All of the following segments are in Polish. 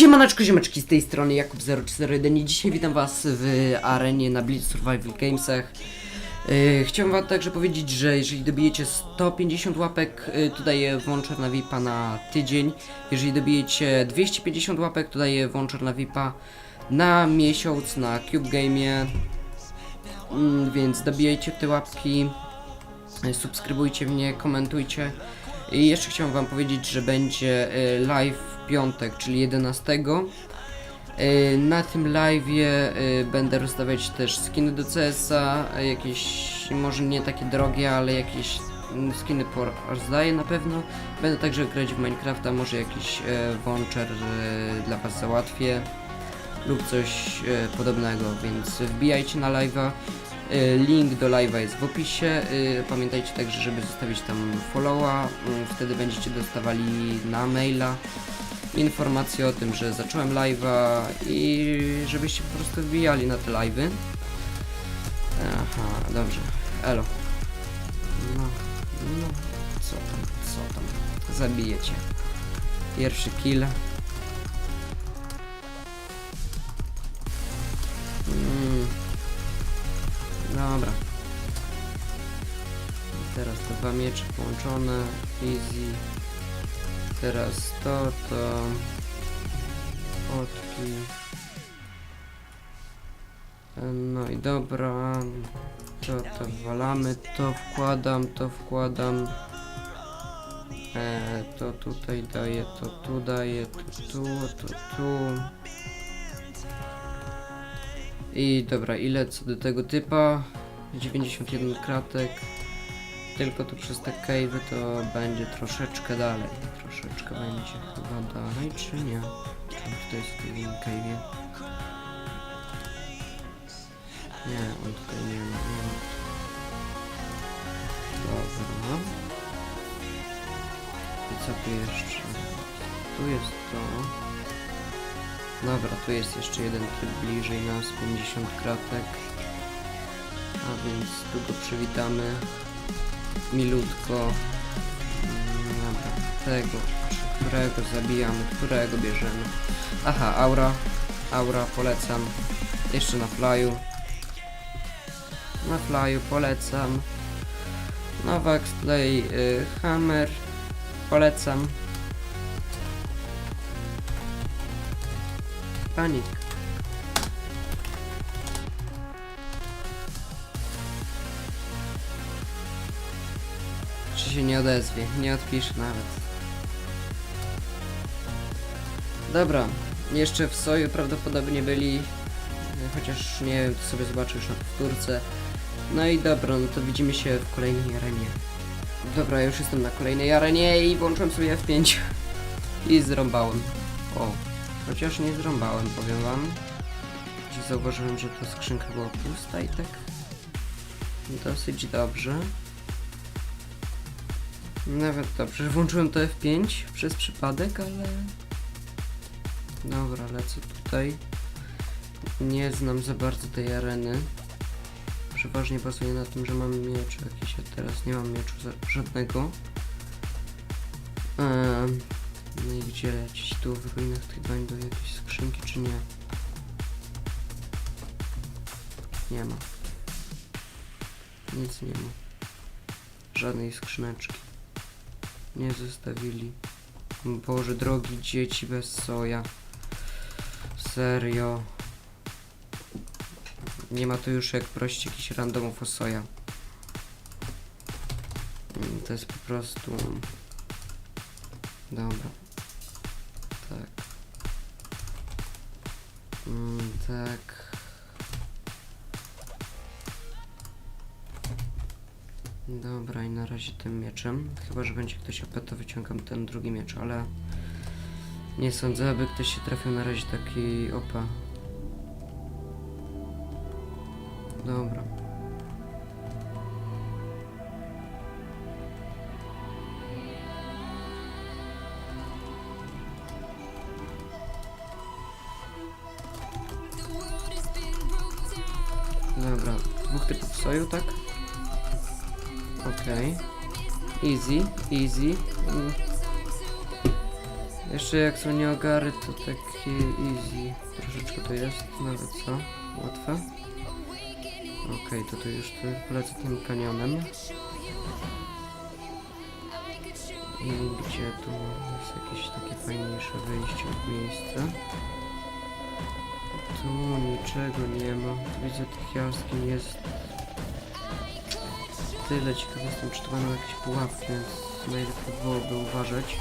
Siemaneczko, ziomeczki z tej strony Jakub041 i dzisiaj witam was w arenie na Blitz Survival Gamesach. Yy, chciałem wam także powiedzieć, że jeżeli dobijecie 150 łapek, yy, to daję voucher na VIPa na tydzień. Jeżeli dobijecie 250 łapek, to daję voucher na VIPa na miesiąc na Cube Game'ie. Mm, więc dobijajcie te łapki, yy, subskrybujcie mnie, komentujcie. I jeszcze chciałem wam powiedzieć, że będzie live piątek, czyli 11. Y, Na tym live'ie y, będę rozdawać też skiny do CS-a, y, jakieś może nie takie drogie, ale jakieś mm, skiny rozdaję na pewno. Będę także grać w Minecrafta, może jakiś voucher dla was załatwię lub coś podobnego, więc wbijajcie na live'a. Link do live'a jest w opisie. Pamiętajcie także, żeby zostawić tam followa. y, Wtedy będziecie dostawali na maila informacje o tym, że zacząłem live'a i żebyście po prostu wbijali na te live'y. Aha, dobrze. Elo. No, no, co tam, co tam. Zabijecie. Pierwszy kill. Mm. Dobra. I Teraz te dwa miecze połączone. Easy. Teraz to, to. Otki. No i dobra. To, to walamy, to wkładam, to wkładam. E, to tutaj daję, to tu daję, to tu, to tu. I dobra, ile co do tego typa? 91 kratek. Tylko tu przez te cave'y to będzie troszeczkę dalej. Troszeczkę będzie chyba dalej, czy nie? Czy on tutaj jest w tym cave'ie? Nie, on tutaj nie ma, nie ma. Dobra. I co tu jeszcze? Tu jest to. Dobra, tu jest jeszcze jeden tryb bliżej nas, 50 kratek. A więc tu go przywitamy. Milutko. Mm, Dobra, tego, którego zabijamy, którego bierzemy. Aha, aura. Aura, polecam. Jeszcze na flyu. Na flyu polecam. Novax Play y, Hammer. Polecam. Panik. Się nie odezwie? Nie odpisze nawet. Dobra, jeszcze w soju prawdopodobnie byli, chociaż nie wiem, to sobie zobaczę już na powtórce. No i dobra, no to widzimy się w kolejnej arenie. Dobra, już jestem na kolejnej arenie i włączyłem sobie F5 i zrąbałem. O, chociaż nie zrąbałem, powiem wam. Zauważyłem, że ta skrzynka była pusta i tak dosyć dobrze. Nawet dobrze, włączyłem to F5 przez przypadek, ale... Dobra, lecę tutaj. Nie znam za bardzo tej areny. Przeważnie bazuję na tym, że mam miecz jakiś, a teraz nie mam mieczu żadnego. No i gdzie lecieć? Tu w ruinach tych będą jakieś skrzynki, czy nie? Nie ma. Nic nie ma. Żadnej skrzyneczki. Nie zostawili. Boże, drogi dzieci bez soja. Serio. Nie ma tu już jak prosić jakichś randomów o soja. Mm, To jest po prostu... Dobra. Tak. Mm, tak. Dobra, i na razie tym mieczem. Chyba, że będzie ktoś OP, to wyciągam ten drugi miecz, ale... Nie sądzę, aby ktoś się trafił na razie taki OP. Dobra. Dobra, dwóch typów soju, tak? Okej. Easy, easy. Mm. Jeszcze jak są nieogary, to takie easy. Troszeczkę to jest, nawet co? Łatwe. Okej, to tu już tu polecę tym kanionem. I gdzie tu jest jakieś takie fajniejsze wyjście w miejsce? Tu niczego nie ma. Widzę tych jaskiń jest tyle ciekawe jestem, czy to będą jakieś pułapki, więc najlepiej byłoby uważać.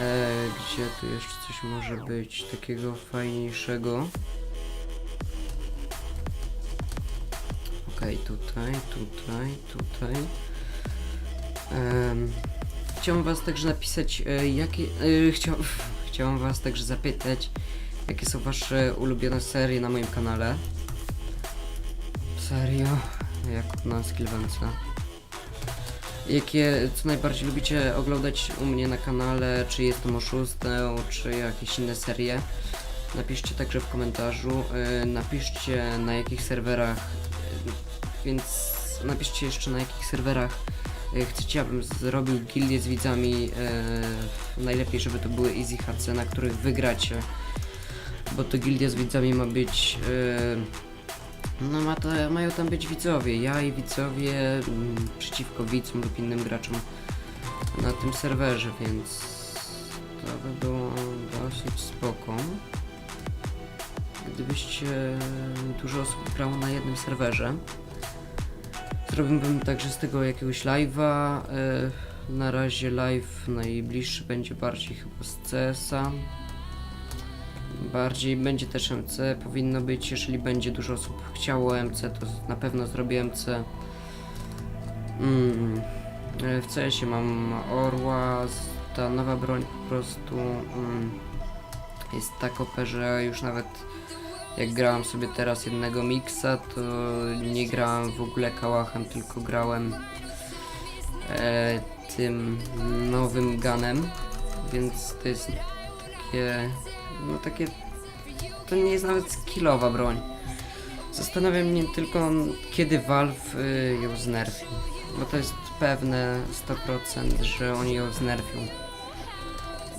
E, gdzie tu jeszcze coś może być takiego fajniejszego? Okej, tutaj, tutaj, tutaj. Em, chciałem was także napisać, e, jakie... E, chciał, chciałem was także zapytać, jakie są wasze ulubione serie na moim kanale. Serio? Jak na Skillwance. Jakie, co najbardziej lubicie oglądać u mnie na kanale, czy jestem oszustem, czy jakieś inne serie? Napiszcie także w komentarzu, y, napiszcie na jakich serwerach, y, więc napiszcie jeszcze na jakich serwerach y, chcecie, abym zrobił gildię z widzami, najlepiej żeby to były easy HC, na których wygracie, bo to gildia z widzami ma być... no ma to, mają tam być widzowie, ja i widzowie mm, przeciwko widzom lub innym graczom na tym serwerze, więc to by było dosyć spoko. Gdybyście dużo osób grało na jednym serwerze. Zrobiłbym także z tego jakiegoś live'a. e, Na razie live najbliższy będzie bardziej chyba z CS-a. Bardziej będzie też MC, powinno być, jeżeli będzie dużo osób chciało MC, to na pewno zrobię MC. Mm. e, W CS-ie mam Orła, ta nowa broń po prostu mm, jest tak OP, że już nawet jak grałem sobie teraz jednego miksa, to nie grałem w ogóle kałachem, tylko grałem e, tym nowym ganem, więc to jest takie no takie. To nie jest nawet skillowa broń. Zastanawiam mnie tylko, kiedy Valve y, ją znerfi. Bo to jest pewne 100%, że oni ją znerfią.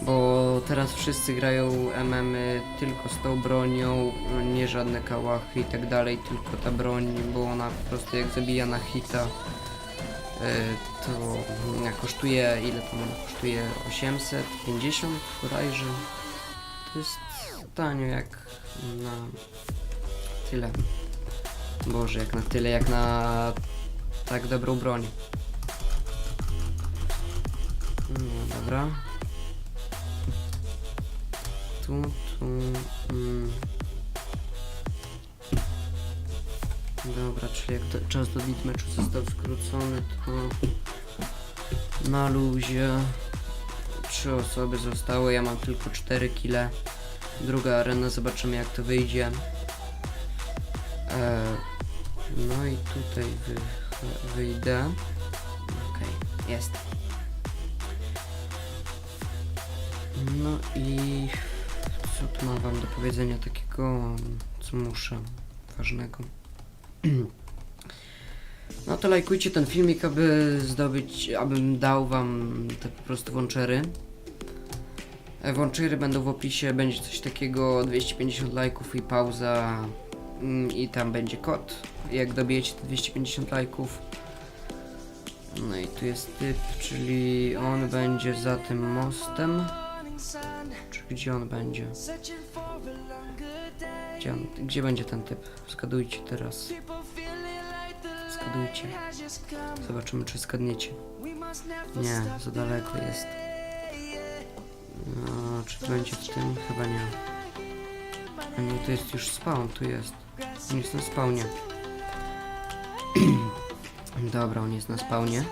Bo teraz wszyscy grają MM-y tylko z tą bronią, nie żadne kałachy i tak dalej, tylko ta broń, bo ona po prostu jak zabija na hita, y, to kosztuje, ile ona kosztuje? 850 bodajże. To jest tanio jak na tyle. Boże, jak na tyle, jak na tak dobrą broń. No dobra. Tu, tu. Mm. Dobra, czyli jak to, czas do bitmeczu został skrócony, to na luzie trzy osoby zostały, ja mam tylko 4 kile. Druga arena, zobaczymy jak to wyjdzie. E, no i tutaj wy, wyjdę. Okej, jest. No i co tu mam wam do powiedzenia takiego, co muszę, ważnego. No to lajkujcie ten filmik, aby zdobyć, abym dał wam te po prostu włączery. Włączery będą w opisie, będzie coś takiego 250 lajków i pauza mm, i tam będzie kod. Jak dobijecie te 250 lajków. No i tu jest typ, czyli on będzie za tym mostem. Czy gdzie on będzie? Gdzie, on, gdzie będzie ten typ? Zgadujcie teraz. Zgadujcie. Zobaczymy czy zgadniecie. Nie, za daleko jest. No, czy to będzie w tym? Chyba nie. A nie, to jest już spawn, tu jest. On jest na spawnie. Dobra, on jest na spawnie.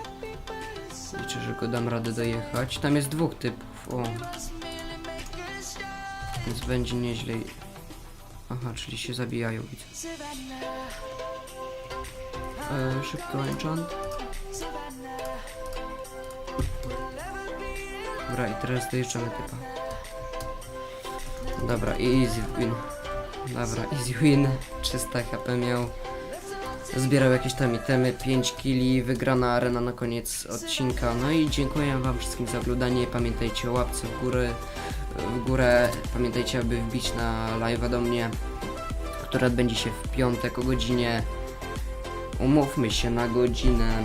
Liczę, że go dam radę dojechać. Tam jest dwóch typów, o. Więc będzie nieźle. Aha, czyli się zabijają, widzę. E, szybko enchant. Dobra, i teraz dojeżdżamy typa. Dobra, easy win. Dobra, easy win. 300 HP miał. zbierał jakieś tam itemy, 5 kili, wygrana arena na koniec odcinka. No i dziękuję wam wszystkim za oglądanie. Pamiętajcie o łapce w górę, w górę. Pamiętajcie, aby wbić na live'a do mnie, który odbędzie się w piątek o godzinie. Umówmy się na godzinę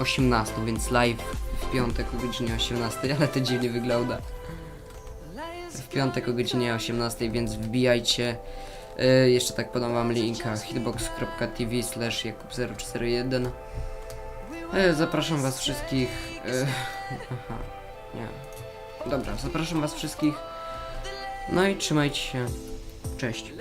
18, więc live w piątek o godzinie 18, ale to dziwnie wygląda. W piątek o godzinie 18, więc wbijajcie. Yy, jeszcze tak podam wam linka hitbox.tv slash jakub041 yy, Zapraszam was wszystkich yy, Aha, nie Dobra, zapraszam was wszystkich No i trzymajcie się Cześć